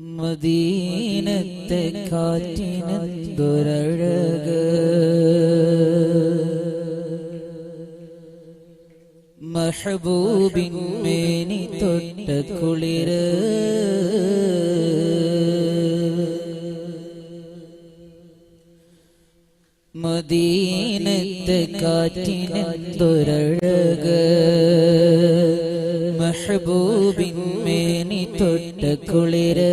മദീനത്തെ കാറ്റിനൊരഴക് മഹബൂബിൻ മേനി തൊട്ട കുളിര്. മദീനത്തെ കാറ്റിനൊരഴക് മഹബൂബിൻ മേനി തൊട്ട കുളിര്.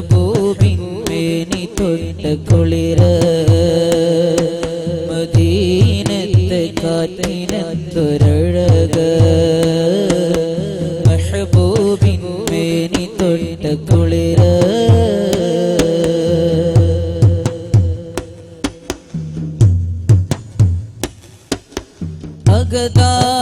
മെഹബൂബിൻ മേനി തൊട്ട കുളിര. മദീനത്തെ കാറ്റിനൊരഴക് മെഹബൂബിൻ മേനി തൊട്ട കുളിര. അകതാരിലെരിയുന്ന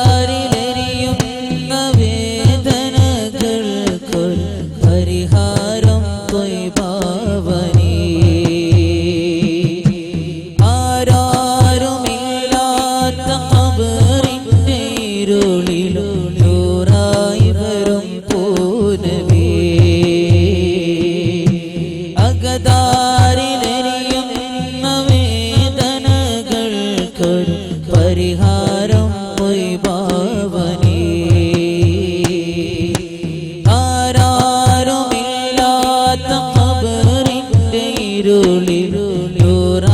പരിഹാരം വൈഭാവനീ. ആരാരുമില്ലാത്ത ഖബറിന്റെ ഇരുളിലൂറായി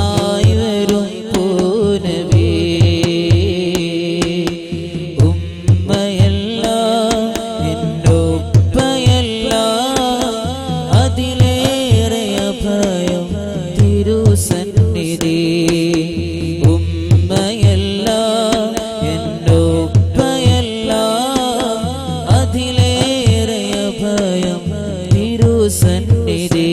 തിരുസന്നിധി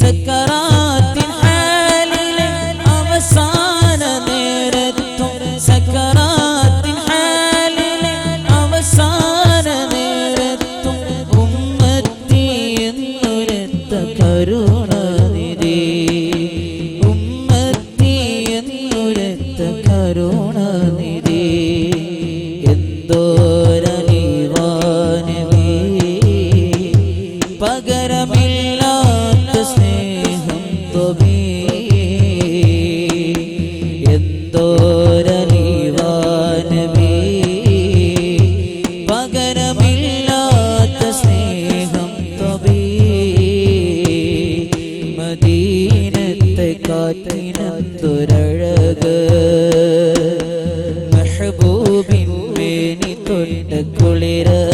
സക്കറാത്തിൻ ഹാലിലെ അവസാന നേരത്തും സക്കറാത്തിൻ ഹാലിലെ അവസാന നേരത്തും ഉമ്മത്തി എന്നുരത്ത കരുണനിധി. ഉമ്മത്തി എന്നുരത്ത കരുണനിധി. കാറ്റിനൊരഴക് മെഹബൂബിൻ മേനി തൊട്ട കുളിര്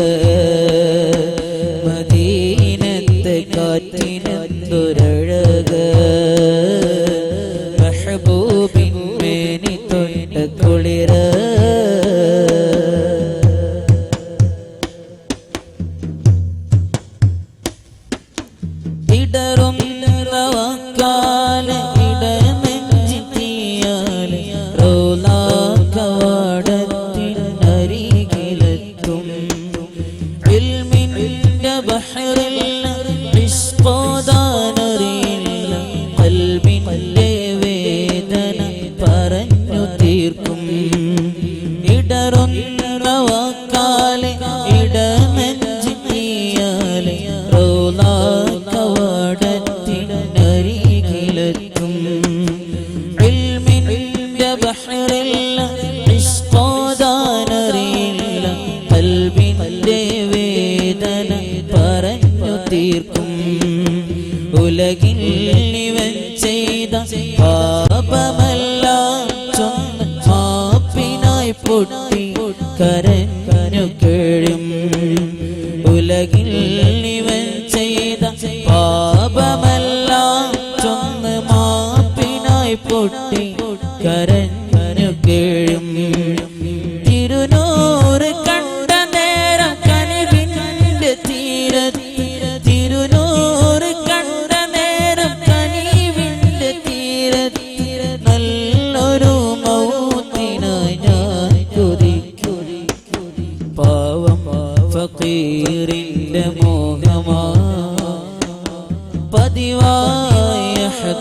പറഞ്ഞു തീർക്കും. ഉലകിൽ ഇവൻ ചെയ്ത പാപമെല്ലാം ചൊന്ന് മാപ്പിനായി പൊട്ടി കരഞ്ഞു കേഴും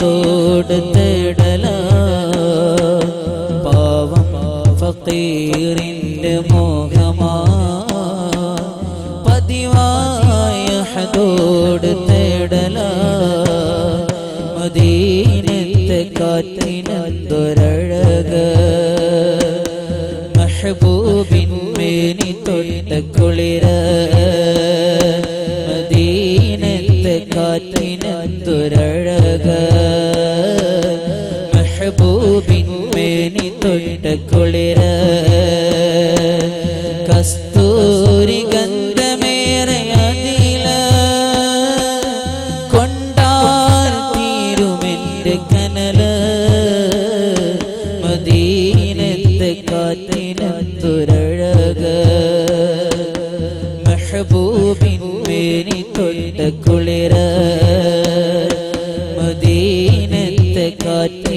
പതിവായ തേടല. പാവം ഫക്കീറിന്റെ മോഹമാ. പതിവായ ഹദോട് തേടല. മദീനത്തെ കാറ്റിനൊരഴക മെഹബൂബിൻ മേനി തൊട്ട കുളിര. കുളിര. കസ്തൂരി ഗന്ധമേറയതില കൊണ്ടാൽ തീരുമെന്റെ കനല. മദീനത്തെ കാറ്റിനത്തുരഴക മെഹബൂബിൻ മേനി തൊട്ട കുളിര. മദീനത്തെ കാറ്റ്